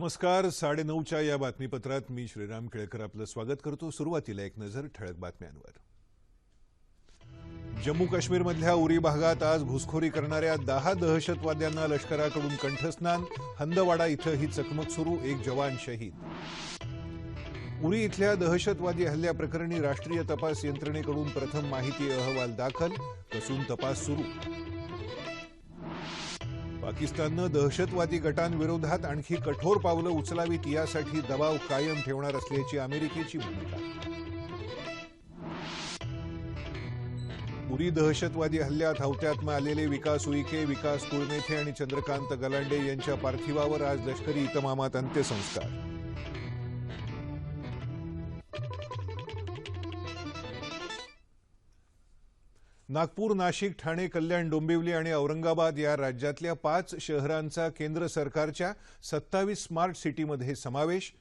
नमस्कार साडेनऊच्या या बातमीपत्रात मी श्रीराम केळकर आपलं स्वागत करतो. सुरुवातीला एक नजर ठळक बातम्यांवर. जम्मू काश्मीरमधल्या उरी भागात आज घुसखोरी करणाऱ्या दहा दहशतवाद्यांना लष्कराकडून कंठस्नान हंदवाडा इथं ही चकमक सुरू एक जवान शहीद. उरी इथल्या दहशतवादी हल्ल्याप्रकरणी राष्ट्रीय तपास यंत्रणेकडून प्रथम माहिती अहवाल दाखल कसून तपास सुरू. पाकिस्ताननं दहशतवादी गटांविरोधात आणखी कठोर पावलं उचलावीत यासाठी दबाव कायम ठेवणार असल्याची अमेरिकेची भूमिका. उरी दहशतवादी हल्ल्यात हौत्यात्मा आलेले विकास उईके विकास कुळमेथे आणि चंद्रकांत गलांडे यांच्या पार्थिवावर आज लष्करी इतमामात अंत्यसंस्कार. नागपूर नाशिक ठाणे कल्याण डोंबिवली आणि औरंगाबाद या राज्यातल्या पाच शहरांचा केंद्र सरकारच्या सत्तावीस स्मार्ट सिटीमध्ये समावेश.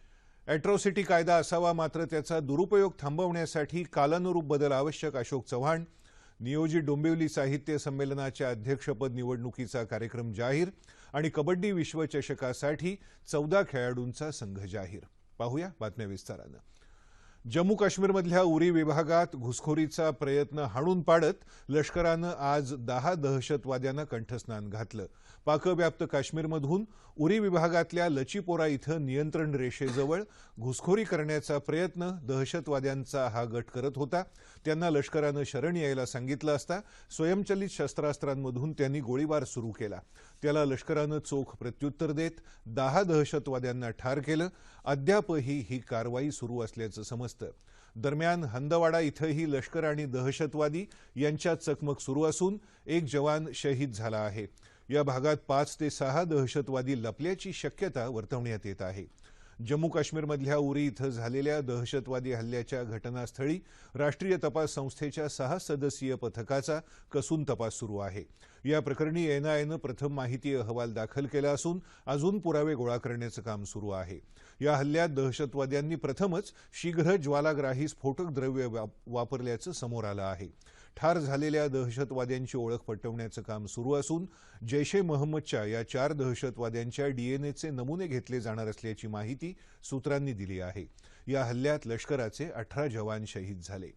अॅट्रॉसिटी कायदा असावा मात्र त्याचा दुरुपयोग थांबवण्यासाठी कालानुरूप बदल आवश्यक अशोक चव्हाण. नियोजित डोंबिवली साहित्य संमेलनाच्या अध्यक्षपद निवडणुकीचा कार्यक्रम जाहीर आणि कबड्डी विश्वचषकासाठी चौदा खेळाडूंचा संघ जाहीर. पाहूया बातम्या विस्तारानं. जम्मू काश्मीरमधल्या उरी विभागात घुसखोरीचा प्रयत्न हाणून पाडत लष्करानं आज दहा दहशतवाद्यांना कंठस्नान घातलं. पाकव्याप्त काश्मीरमधून उरी विभागातल्या लचीपोरा इथं नियंत्रण रेषेजवळ घुसखोरी करण्याचा प्रयत्न दहशतवाद्यांचा हा गट करत होता. त्यांना लष्करानं शरण यायला सांगितलं असता स्वयंचलित शस्त्रास्त्रांमधून त्यांनी गोळीबार सुरू केला. त्याला लष्करानं चोख प्रत्युत्तर देत दहा दहशतवाद्यांना ठार केलं. अद्यापही ही कारवाई सुरू असल्याचं समजतं. दरम्यान हंदवाडा इथंही लष्कर आणि दहशतवादी यांच्यात चकमक सुरू असून एक जवान शहीद झाला आहे. या भागात पाच ते सहा दहशतवादी लपल्याची शक्यता वर्तवण्यात येत आहे. जम्मू काश्मीरमधल्या उरी इथं झालेल्या दहशतवादी हल्ल्याच्या घटनास्थळी राष्ट्रीय तपास संस्थेच्या सहा सदस्यीय पथकाचा कसून तपास सुरू आहे. या प्रकरणी एनआयएनं प्रथम माहिती अहवाल दाखल केला असून अजून पुरावे गोळा करण्याचं काम सुरू आहे. या हल्ल्यात दहशतवाद्यांनी प्रथमच शीघ्र ज्वालाग्राही स्फोटक द्रव्य वापरल्याचं समोर आलं आहे. ठार झालेल्या दहशतवाद्यांची ओळख पटवण्याचं काम सुरू असून जैश ए महम्मदच्या या चार दहशतवाद्यांच्या डीएनएचे नमुने घेतले जाणार असल्याची माहिती सूत्रांनी दिली आहे. या हल्ल्यात लष्कराचे अठरा जवान शहीद झाले.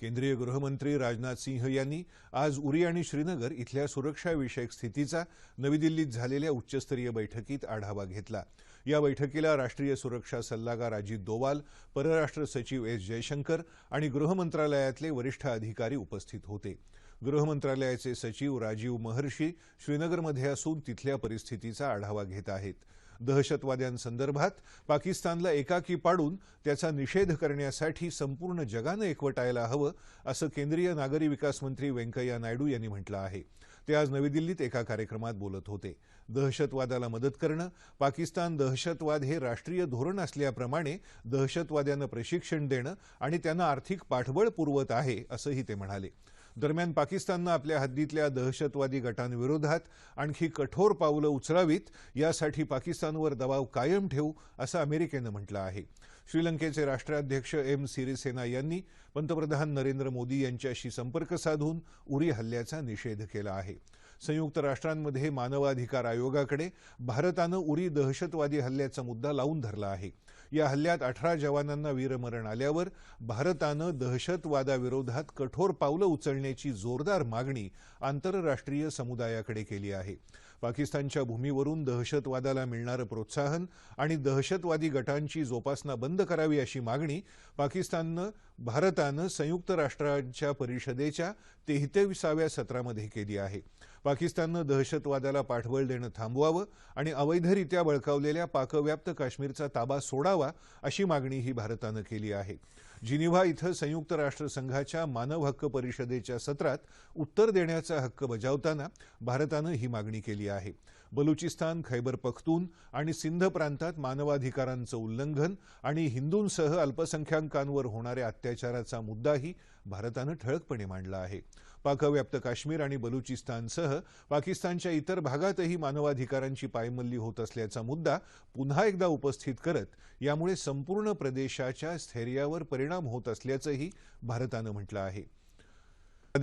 केंद्रीय गृहमंत्री राजनाथ सिंह यांनी आज उरी आणि श्रीनगर इथल्या सुरक्षाविषयक स्थितीचा नवी दिल्लीत झालेल्या उच्चस्तरीय बैठकीत आढावा घेतला. या बैठकीला राष्ट्रीय सुरक्षा सल्लागार अजित दोवाल परराष्ट्र सचिव एस जयशंकर आणि गृहमंत्रालयातले वरिष्ठ अधिकारी उपस्थित होते. गृहमंत्रालयाचे सचिव राजीव महर्षी श्रीनगरमध्ये असून तिथल्या परिस्थितीचा आढावा घेत आहेत. दहशतवाद्यांसंदर्भात पाकिस्तानला एकाकी पाडून त्याचा निषेध करण्यासाठी संपूर्ण जगानं एकवटायला हवं असं केंद्रीय नागरी विकास मंत्री व्यंकय्या नायडू यांनी म्हटलं आहे. ते आज नवी दिल्लीत एका कार्यक्रमात बोलत होते. दहशतवादाला मदत करणं पाकिस्तान दहशतवाद हे राष्ट्रीय धोरण असल्याप्रमाणे दहशतवाद्यांना प्रशिक्षण देणं आणि त्यांना आर्थिक पाठबळ पुरवत आहे असंही ते म्हणाले. दरम्यान पाकिस्ताननं आपल्या हद्दीतल्या दहशतवादी गटांविरोधात आणखी कठोर पावलं उचलावीत यासाठी पाकिस्तानवर दबाव कायम ठेवू असं अमेरिकेनं म्हटलं आहे. श्रीलंकेचे राष्ट्राध्यक्ष एम सिरिसेना यांनी पंतप्रधान नरेंद्र मोदी यांच्याशी संपर्क साधून उरी हल्ल्याचा निषेध केला आहे. संयुक्त राष्ट्रांमध्ये मानवाधिकार आयोगाकडे भारतानं उरी दहशतवादी हल्ल्याचा मुद्दा लावून धरला आहे. या हल्ल्यात अठरा जवानांना वीरमरण आल्यावर भारतानं दहशतवादाविरोधात कठोर पावलं उचलण्याची जोरदार मागणी आंतरराष्ट्रीय समुदायाकडे केली आहे. पाकिस्तानच्या भूमीवरून दहशतवादाला मिळणारं प्रोत्साहन आणि दहशतवादी गटांची जोपासना बंद करावी अशी मागणी पाकिस्ताननं भारतानं संयुक्त राष्ट्रांच्या परिषदेच्या तेहतेविसाव्या सत्रामध्ये केली आहे. पाकिस्ताननं दहशतवादाला पाठबळ देणं थांबवावं आणि अवैधरित्या बळकावलेल्या पाकव्याप्त काश्मीरचा ताबा सोडावा अशी मागणीही भारतानं केली आहे. जिनिव्हा इथं संयुक्त राष्ट्रसंघाच्या मानव हक्क परिषदेच्या सत्रात उत्तर देण्याचा हक्क बजावताना भारतानं ही मागणी केली आहे. बलुचिस्तान खैबर पख्तून आणि सिंध प्रांतात मानवाधिकारांचं उल्लंघन आणि हिंदूंसह अल्पसंख्याकांवर होणाऱ्या अत्याचाराचा मुद्दाही भारतानं ठळकपणे मांडला आहे. पाकव्याप्त काश्मीर आणि बलुचिस्तानसह पाकिस्तानच्या इतर भागातही मानवाधिकारांची पायमल्ली होत असल्याचा मुद्दा पुन्हा एकदा उपस्थित करत यामुळे संपूर्ण प्रदेशाच्या स्थैर्यावर परिणाम होत असल्याचंही भारतानं म्हटलं आहे.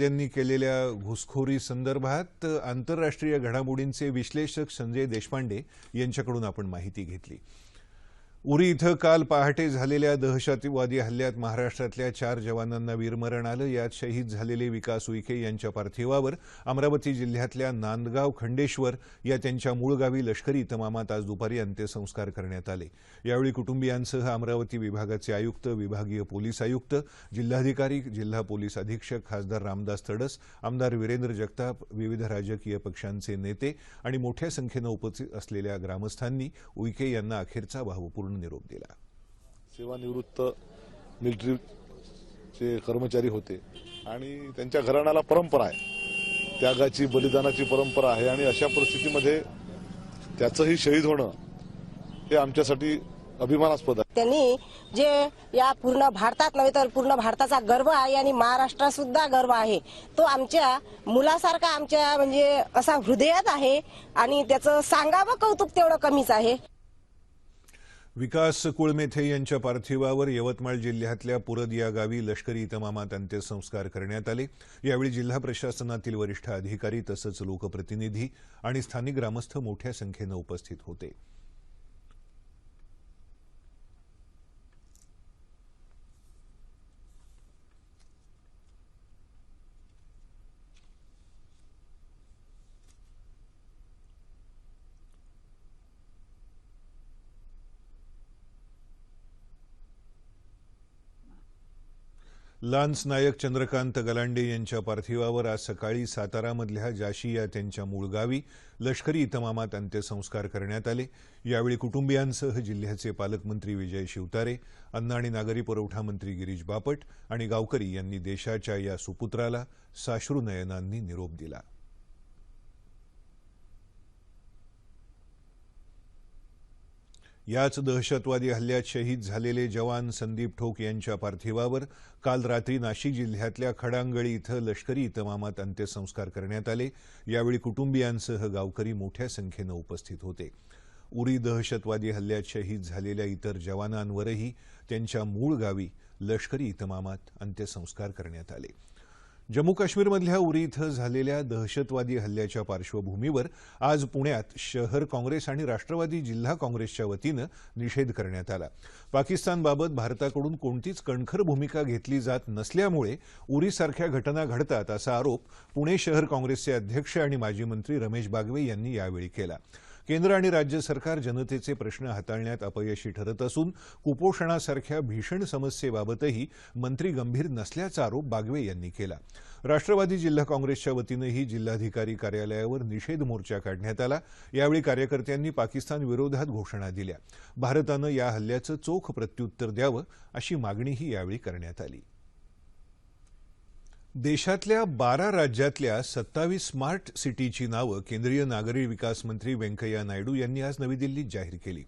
यांनी केलेल्या घुसखोरी संदर्भात आंतरराष्ट्रीय घडामोडींचे विश्लेषक संजय देशपांडे यांच्याकडून आपण माहिती घेतली. उरी इथं काल पहाटे झालेल्या दहशतवादी हल्ल्यात महाराष्ट्रातल्या चार जवानांना वीरमरण आलं. यात शहीद झालेले विकास उईके यांच्या पार्थिवावर अमरावती जिल्ह्यातल्या नांदगाव खंडेश्वर या त्यांच्या मूळ गावी लष्करी इतमामात आज दुपारी अंत्यसंस्कार करण्यात आले. यावेळी कुटुंबियांसह अमरावती विभागाचे आयुक्त विभागीय पोलीस आयुक्त जिल्हाधिकारी जिल्हा पोलीस अधीक्षक खासदार रामदास तडस आमदार वीरेंद्र जगताप विविध राजकीय पक्षांचे नेते आणि मोठ्या संख्येनं उपस्थित असलेल्या ग्रामस्थांनी उईके यांना अखेरचा भावपूर्ण निरोप दिला. सेवानिवृत्त मिलिटरीचे कर्मचारी होते आणि त्यांच्या घराण्याला परंपरा आहे. त्यागाची बलिदानाची परंपरा आहे आणि अशा परिस्थितीमध्ये त्याचंही शहीद होणं हे आमच्यासाठी अभिमानास्पद आहे. त्यांनी जे या पूर्ण भारतात नव्हे तर पूर्ण भारताचा गर्व आहे आणि महाराष्ट्रात सुद्धा गर्व आहे. तो आमच्या मुलासारखा आमच्या म्हणजे असा हृदयात आहे आणि त्याचं सांगावं कौतुक तेवढं कमीच आहे. विकास कुळमेथे यांच्या पार्थिवावर यवतमाळ जिल्ह्यातल्या पुरद या गावी लष्करी इतमामात अंत्यसंस्कार करण्यात आले. यावेळी जिल्हा प्रशासनातील वरिष्ठ अधिकारी तसंच लोकप्रतिनिधी आणि स्थानिक ग्रामस्थ मोठ्या संख्येनं उपस्थित होते. लान्स नायक चंद्रकांत गलांडे यांच्या पार्थिवावर आज सकाळी सातारामधल्या जाशी या त्यांच्या मूळ गावी लष्करी इतमामात अंत्यसंस्कार करण्यात आले. यावेळी कुटुंबियांसह जिल्ह्याचे पालकमंत्री विजय शिवतारे अन्न आणि नागरी पुरवठा मंत्री गिरीश बापट आणि गावकरी यांनी देशाच्या या सुपुत्राला साश्रू नयनांनी निरोप दिला. याच दहशतवादी हल्ल्यात शहीद झालेले जवान संदीप ठोक यांच्या पार्थिवावर काल रात्री नाशिक जिल्ह्यातल्या खडांगळी इथं लष्करी इतमामात अंत्यसंस्कार करण्यात आले. यावेळी कुटुंबियांसह गावकरी मोठ्या संख्येनं उपस्थित होते. उरी दहशतवादी हल्ल्यात शहीद झालेल्या इतर जवानांवरही त्यांच्या मूळ गावी लष्करी इतमामात अंत्यसंस्कार करण्यात आले. जम्मू काश्मीरमधल्या उरी इथं झालेल्या दहशतवादी हल्ल्याच्या पार्श्वभूमीवर आज पुण्यात शहर काँग्रेस आणि राष्ट्रवादी जिल्हा काँग्रेसच्या वतीनं निषेध करण्यात आला. पाकिस्तानबाबत भारताकडून कोणतीच कणखर भूमिका घेतली जात नसल्यामुळे उरीसारख्या घटना घडतात असा आरोप पुणे शहर काँग्रेसचे अध्यक्ष आणि माजी मंत्री रमेश बागवे यांनी यावेळी केला. केंद्र आणि राज्य सरकार जनतेचे प्रश्न हाताळण्यात अपयशी ठरत असून कुपोषणासारख्या भीषण समस्येबाबतही मंत्री गंभीर नसल्याचा आरोप बागवे यांनी केला. राष्ट्रवादी जिल्हा काँग्रेसच्या वतीनंही जिल्हाधिकारी कार्यालयावर निषेध मोर्चा काढण्यात आला. यावेळी कार्यकर्त्यांनी पाकिस्तान विरोधात घोषणा दिल्या. भारतानं या हल्ल्याचं चोख प्रत्युत्तर द्यावं अशी मागणीही यावेळी करण्यात आली. देशातल्या बारा राज्यातल्या सत्तावीस स्मार्ट सिटीची नावं केंद्रीय नागरी विकास मंत्री व्यंकय्या नायडू यांनी आज नवी दिल्लीत जाहीर केली.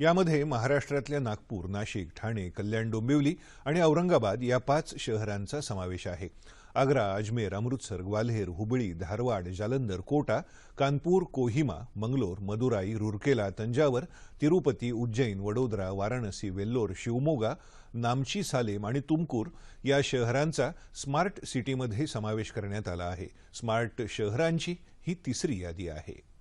यामध्ये महाराष्ट्रातल्या नागपूर नाशिक ठाणे कल्याण डोंबिवली आणि औरंगाबाद या पाच शहरांचा समावेश आहे. आग्रा अजमेर अमृतसर ग्वाल्हेर हुबळी धारवाड जालंधर कोटा कानपूर कोहिमा मंगलोर मदुराई रुरकेला तंजावर तिरुपती उज्जैन वडोदरा वाराणसी वेल्लोर शिवमोगा नामची सालेम आणि तुमकूर या शहरांचा स्मार्ट सिटीमध्ये समावेश करण्यात आला आहे. स्मार्ट शहरांची ही तिसरी यादी आहे.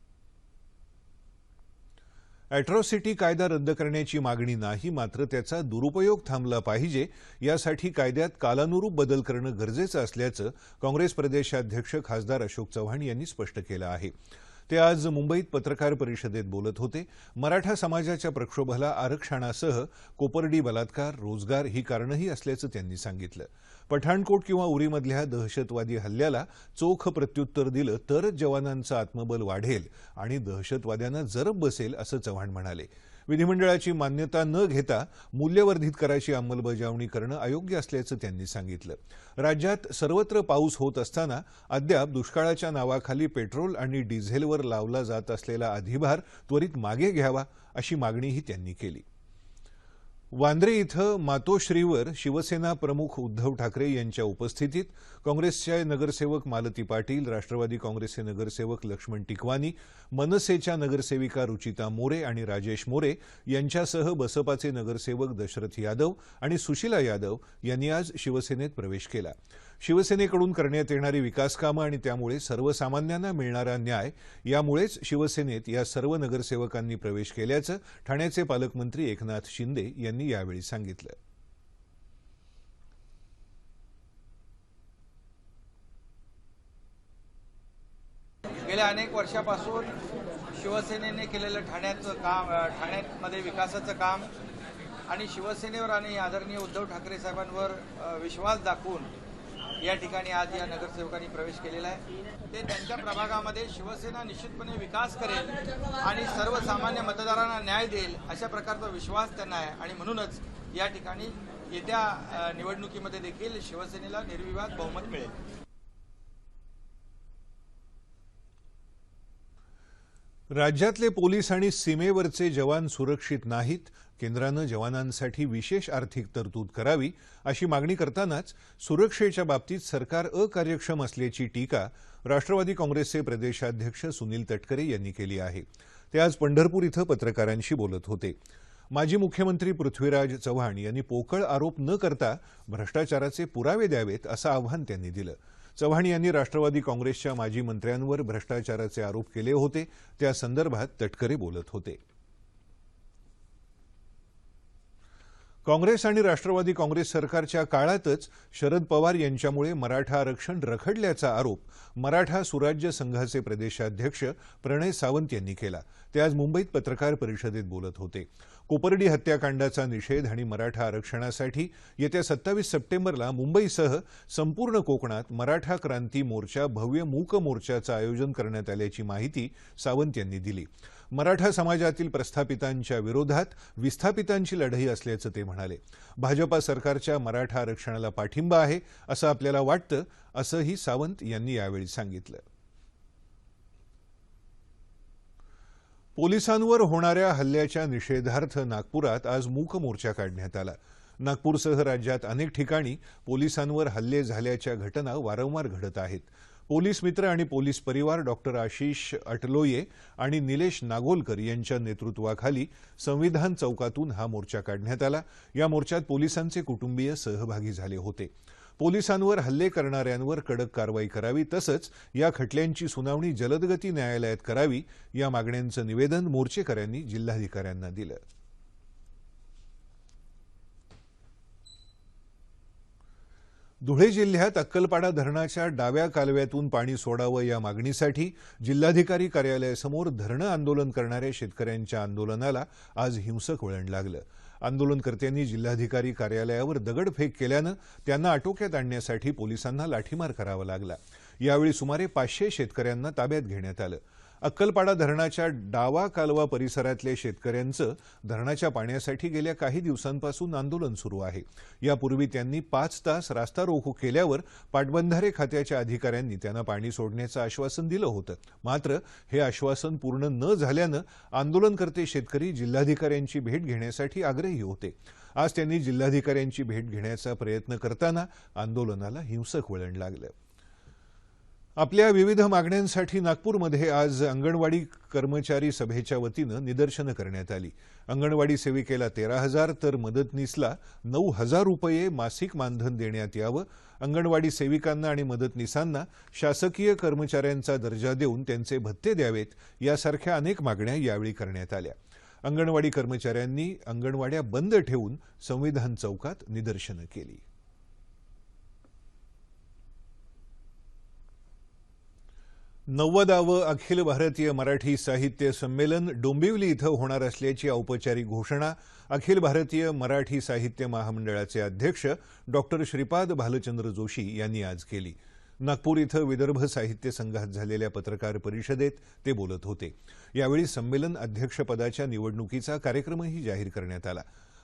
अॅट्रॉसिटी कायदा रद्द करण्याची मागणी नाही मात्र त्याचा दुरुपयोग थांबला पाहिजे. यासाठी कायद्यात कालानुरूप बदल करणं गरजेचं असल्याचं काँग्रेस प्रदेशाध्यक्ष खासदार अशोक चव्हाण यांनी स्पष्ट केलं आहे. ते आज मुंबईत पत्रकार परिषदेत बोलत होते. मराठा समाजाच्या प्रक्षोभाला आरक्षणासह कोपर्डी बलात्कार रोजगार ही कारणंही असल्याचं त्यांनी सांगितलं. पठाणकोट किंवा उरीमधल्या दहशतवादी हल्ल्याला चोख प्रत्युत्तर दिलं तरच जवानांचं आत्मबल वाढेल आणि दहशतवाद्यांना जरब बसेल असं चव्हाण म्हणाले. विधिमंडळाची मान्यता न घेता मूल्यवर्धित कराची अंमलबजावणी करणं अयोग्य असल्याचं त्यांनी सांगितलं. राज्यात सर्वत्र पाऊस होत असताना अद्याप दुष्काळाच्या नावाखाली पेट्रोल आणि डिझेलवर लावला जात असलेला अधिभार त्वरित मागे घ्यावा अशी मागणीही त्यांनी केली. वांद्रे इथं मातोश्रीवर शिवसेना प्रमुख उद्धव ठाकरे यांच्या उपस्थितीत काँग्रेसच्या नगरसेवक मालती पाटील राष्ट्रवादी काँग्रेसचे नगरसेवक लक्ष्मण टिकवानी मनसेच्या नगरसेविका रुचिता मोरे आणि राजेश मोरे यांच्यासह बसपाचे नगरसेवक दशरथ यादव आणि सुशीला यादव यांनी आज शिवसेनेत प्रवेश केला. शिवसेनेकडून करण्यात येणारी विकासकामं आणि त्यामुळे सर्वसामान्यांना मिळणारा न्याय यामुळेच शिवसेनेत या सर्व नगरसेवकांनी प्रवेश केल्याचं ठाण्याचे पालकमंत्री एकनाथ शिंदे यांनी यावेळी सांगितलं. गेल्या अनेक वर्षापासून शिवसेनेने केलेलं ठाण्याचं काम ठाण्यामध्ये विकासाचं काम आणि शिवसेनेवर आणि आदरणीय उद्धव ठाकरे साहेबांवर विश्वास दाखवून या ठिकाणी आज या नगरसेवकांनी प्रवेश केलेला आहे. ते त्यांच्या प्रभागामध्ये शिवसेना निश्चितपणे विकास करेल आणि सर्वसामान्य मतदारांना न्याय देईल अशा प्रकारचा विश्वास त्यांना आहे. आणि म्हणूनच या ठिकाणी येत्या निवडणुकीमध्ये देखील शिवसेनेला निर्विवाद बहुमत मिळेल. राज्यातले पोलीस आणि सीमेवरचे जवान सुरक्षित नाहीत. केंद्रानं जवानांसाठी विशेष आर्थिक तरतूद करावी अशी मागणी करतानाच सुरक्षेच्या बाबतीत सरकार अकार्यक्षम असल्याची टीका राष्ट्रवादी काँग्रेसचे प्रदेशाध्यक्ष सुनील तटकरे यांनी केली आहे. ते आज पंढरपूर इथं पत्रकारांशी बोलत होते. माजी मुख्यमंत्री पृथ्वीराज चव्हाण यांनी पोकळ आरोप न करता भ्रष्टाचाराचे पुरावे द्यावेत असं आव्हान त्यांनी दिलं. चव्हाण यांनी राष्ट्रवादी काँग्रेसच्या माजी मंत्र्यांवर भ्रष्टाचाराचे आरोप केले होते. त्या संदर्भात तटकरे बोलत होते. काँग्रेस आणि राष्ट्रवादी काँग्रेस सरकारच्या काळातच शरद पवार यांच्यामुळे मराठा आरक्षण रखडल्याचा आरोप मराठा सुराज्य संघाचे प्रदेशाध्यक्ष प्रणय सावंत यांनी केला. ते आज मुंबईत पत्रकार परिषदेत बोलत होते. कोपर्डी हत्याकांडाचा निषेध आणि मराठा आरक्षणासाठी येत्या सत्तावीस सप्टेंबरला मुंबईसह संपूर्ण कोकणात मराठा क्रांती मोर्चा भव्य मूक मोर्चाचं आयोजन करण्यात आल्याची माहिती सावंत यांनी दिली. मराठा समाजातील प्रस्थापितांच्या विरोधात विस्थापितांची लढाई असल्याचं ते म्हणाले. भाजपा सरकारच्या मराठा आरक्षणाला पाठिंबा आहे असं आपल्याला वाटतं असंही सावंत यांनी यावेळी सांगितलं. पोलिसांवर होणाऱ्या हल्ल्याच्या निषेधार्थ नागपुरात आज मूक मोर्चा काढण्यात आला. नागपूरसह राज्यात अनेक ठिकाणी पोलिसांवर हल्ले झाल्याच्या घटना वारंवार घडत आहेत. पोलीस मित्र आणि पोलीस परिवार डॉक्टर आशिष अटलोये आणि निलेश नागोलकर यांच्या नेतृत्वाखाली संविधान चौकातून हा मोर्चा काढण्यात आला. या मोर्चात पोलिसांचे कुटुंबीय सहभागी झाले होते. पोलिसांवर हल्ले करणाऱ्यांवर कडक कारवाई करावी तसंच या खटल्यांची सुनावणी जलदगती न्यायालयात करावी या मागण्यांचं निवेदन मोर्चेकऱ्यांनी जिल्हाधिकाऱ्यांना दिलं. धुळे जिल्ह्यात अक्कलपाडा धरणाच्या डाव्या कालव्यातून पाणी सोडावं या मागणीसाठी जिल्हाधिकारी कार्यालयासमोर धरणं आंदोलन करणाऱ्या शेतकऱ्यांच्या आंदोलनाला आज हिंसक वळण लागलं. आंदोलनकर्त्यांनी जिल्हाधिकारी कार्यालयावर दगडफेक केल्यानं त्यांना आटोक्यात आणण्यासाठी पोलिसांना लाठीमार करावा लागला. यावेळी सुमारे पाचशे शेतकऱ्यांना ताब्यात घेण्यात आलं. अक्कलपाडा धरणाच्या डावा कालवा परिसरातल्या शेतकऱ्यांचं धरणाच्या पाण्यासाठी गेल्या काही दिवसांपासून आंदोलन सुरू आहे. यापूर्वी त्यांनी पाच तास रास्ता रोको केल्यावर पाटबंधारे खात्याच्या अधिकाऱ्यांनी त्यांना पाणी सोडण्याचं आश्वासन दिलं होतं. मात्र हे आश्वासन पूर्ण न झाल्यानं आंदोलनकर्ते शेतकरी जिल्हाधिकाऱ्यांची भेट घेण्यासाठी आग्रही होते. आज त्यांनी जिल्हाधिकाऱ्यांची भेट घेण्याचा प्रयत्न करताना आंदोलनाला हिंसक वळण लागलं. आपल्या विविध मागण्यांसाठी नागपूरमध्ये आज अंगणवाडी कर्मचारी सभेच्या वतीनं निदर्शनं करण्यात आली. अंगणवाडी सेविकेला तेरा हजार तर मदतनीसला नऊ हजार रुपये मासिक मानधन देण्यात यावं. अंगणवाडी सेविकांना आणि मदतनीसांना शासकीय कर्मचाऱ्यांचा दर्जा देऊन त्यांचे भत्ते द्यावेत यासारख्या अनेक मागण्या यावेळी करण्यात आल्या. अंगणवाडी कर्मचाऱ्यांनी अंगणवाड्या बंद ठेवून संविधान चौकात निदर्शनं केली. नव्वदावं अखिल भारतीय मराठी साहित्य संमेलन डोंबिवली इथं होणार असल्याची औपचारिक घोषणा अखिल भारतीय मराठी साहित्य महामंडळाचे अध्यक्ष डॉक्टर श्रीपाद भालचंद्र जोशी यांनी आज केली. नागपूर इथं विदर्भ साहित्य संघात झालेल्या पत्रकार परिषदेत ते बोलत होते. यावेळी संमेलन अध्यक्षपदाच्या निवडणुकीचा कार्यक्रमही जाहीर करण्यात आला.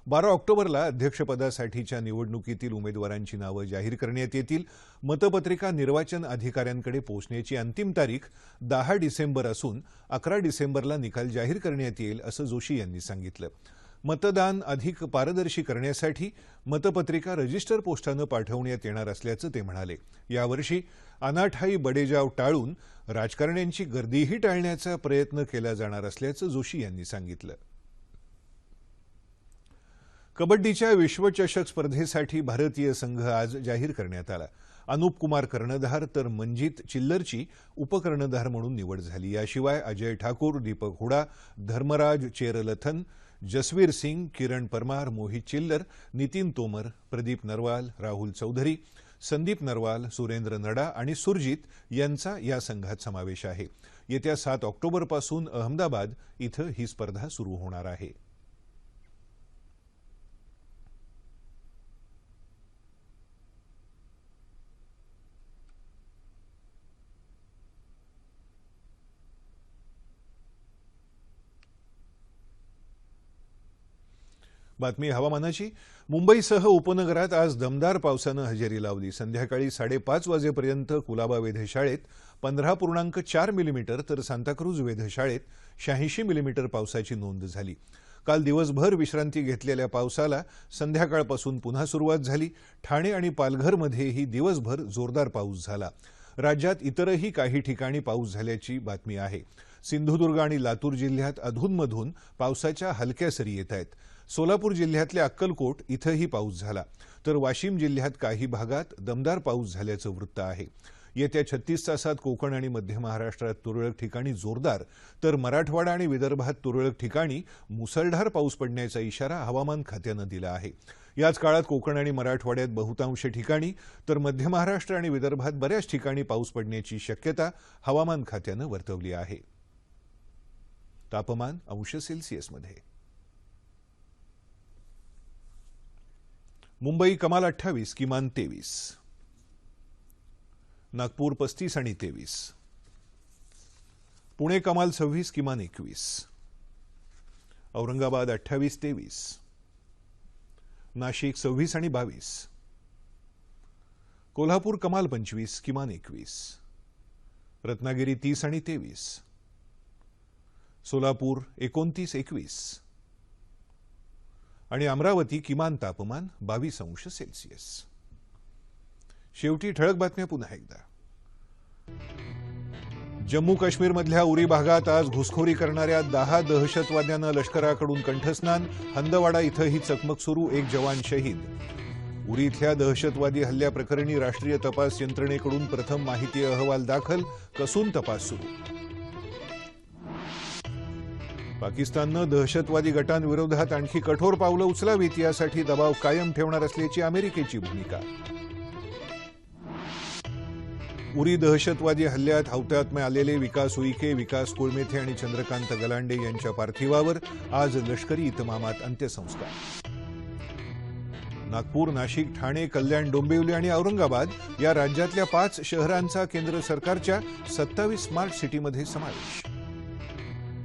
बारा ऑक्टोबरला अध्यक्षपदासाठीच्या निवडणुकीतील उमेदवारांची नावं जाहीर करण्यात येतील. मतपत्रिका निर्वाचन अधिकाऱ्यांकडे पोहोचण्याची अंतिम तारीख दहा डिसेंबर असून अकरा डिसेंबरला निकाल जाहीर करण्यात येईल असं जोशी यांनी सांगितलं. मतदान अधिक पारदर्शी करण्यासाठी मतपत्रिका रजिस्टर पोस्टानं पाठवण्यात येणार असल्याचं ते म्हणाले. यावर्षी अनाठाई बडेजाव टाळून राजकारण्यांची गर्दीही टाळण्याचा प्रयत्न केला जाणार असल्याचं जोशी यांनी सांगितलं. कबड्डीच्या विश्वचषक स्पर्धेसाठी भारतीय संघ आज जाहीर करण्यात आला. अनुप कुमार कर्णधार तर मंजित चिल्लरची उपकर्णधार म्हणून निवड झाली. याशिवाय अजय ठाकूर दीपक हुडा धर्मराज चेरलथन जसवीर सिंग किरण परमार मोहित चिल्लर नितीन तोमर प्रदीप नरवाल राहुल चौधरी संदीप नरवाल सुरेंद्र नडा आणि सुरजित यांचा या संघात समावेश आहे. येत्या सात ऑक्टोबरपासून अहमदाबाद इथं ही स्पर्धा सुरू होणार आहे. बातमी हवामानाची. मुंबईसह उपनगरात आज दमदार पावसानं हजेरी लावली. संध्याकाळी साडेपाच वाजेपर्यंत कुलाबा वेधशाळेत पंधरा पूर्णांक चार मिलीमीटर तर सांताक्रूज वेधशाळेत शहाऐंशी मिलीमीटर पावसाची नोंद झाली. काल दिवसभर विश्रांती घेतलेल्या पावसाला संध्याकाळपासून पुन्हा सुरुवात झाली. ठाणे आणि पालघरमध्येही दिवसभर जोरदार पाऊस झाला. राज्यात इतरही काही ठिकाणी पाऊस झाल्याची बातमी आहे. सिंधुदुर्ग आणि लातूर जिल्ह्यात अधूनमधून पावसाच्या हलक्या सरी येत आहेत. सोलापूर जिल्ह्यातल्या अक्कलकोट इथंही पाऊस झाला. तर वाशिम जिल्ह्यात काही भागात दमदार पाऊस झाल्याचं वृत्त आहे. येत्या छत्तीस तासात कोकण आणि मध्य महाराष्ट्रात तुरळक ठिकाणी जोरदार तर मराठवाडा आणि विदर्भात तुरळक ठिकाणी मुसळधार पाऊस पडण्याचा इशारा हवामान खात्यानं दिला आहे. याच काळात कोकण आणि मराठवाड्यात बहुतांश ठिकाणी तर मध्य महाराष्ट्र आणि विदर्भात बऱ्याच ठिकाणी पाऊस पडण्याची शक्यता हवामान खात्यानं वर्तवली आहे. तापमान अंश सेल्सिअसमध्ये मुंबई कमाल अठ्ठावीस किमान तेवीस. नागपूर पस्तीस आणि तेवीस. पुणे कमाल सव्वीस किमान एकवीस. औरंगाबाद अठ्ठावीस तेवीस. नाशिक सव्वीस आणि बावीस. कोल्हापूर कमाल पंचवीस किमान एकवीस. रत्नागिरी तीस आणि तेवीस. सोलापूर एकोणतीस एकवीस. आणि अमरावती किमान तापमान बावीस अंश सेल्सिअस. शेवटी ठळक बातम्या पुन्हा एकदा. जम्मू काश्मीरमधल्या उरी भागात आज घुसखोरी करणाऱ्या दहा दहशतवाद्यांना लष्कराकडून कंठस्नान हंदवाडा इथं ही चकमक सुरू एक जवान शहीद. उरी इथल्या दहशतवादी हल्ल्याप्रकरणी राष्ट्रीय तपास यंत्रणेकडून प्रथम माहिती अहवाल दाखल कसून तपास सुरू. पाकिस्ताननं दहशतवादी गटांविरोधात आणखी कठोर पावलं उचलावीत यासाठी दबाव कायम ठेवणार असल्याची अमेरिकेची भूमिका. उरी दहशतवादी हल्ल्यात हौतात्म्य आलेले विकास उईके विकास कुळमेथे आणि चंद्रकांत गलांडे यांच्या पार्थिवावर आज लष्करी इतमामात अंत्यसंस्कार. नागपूर नाशिक ठाणे कल्याण डोंबिवली आणि औरंगाबाद या राज्यातल्या पाच शहरांचा केंद्र सरकारच्या सत्तावीस स्मार्ट सिटीमध्ये समावेश.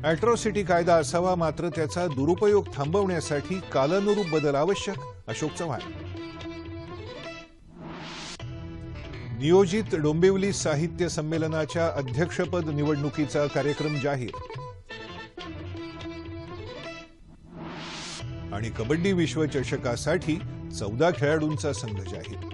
अॅट्रॉसिटी कायदा असावा मात्र त्याचा दुरुपयोग थांबवण्यासाठी कालानुरूप बदल आवश्यक अशोक चव्हाण. नियोजित डोंबिवली साहित्य संमेलनाच्या अध्यक्षपद निवडणुकीचा कार्यक्रम जाहीर. आणि कबड्डी विश्वचषकासाठी चौदा खेळाडूंचा संघ जाहीर.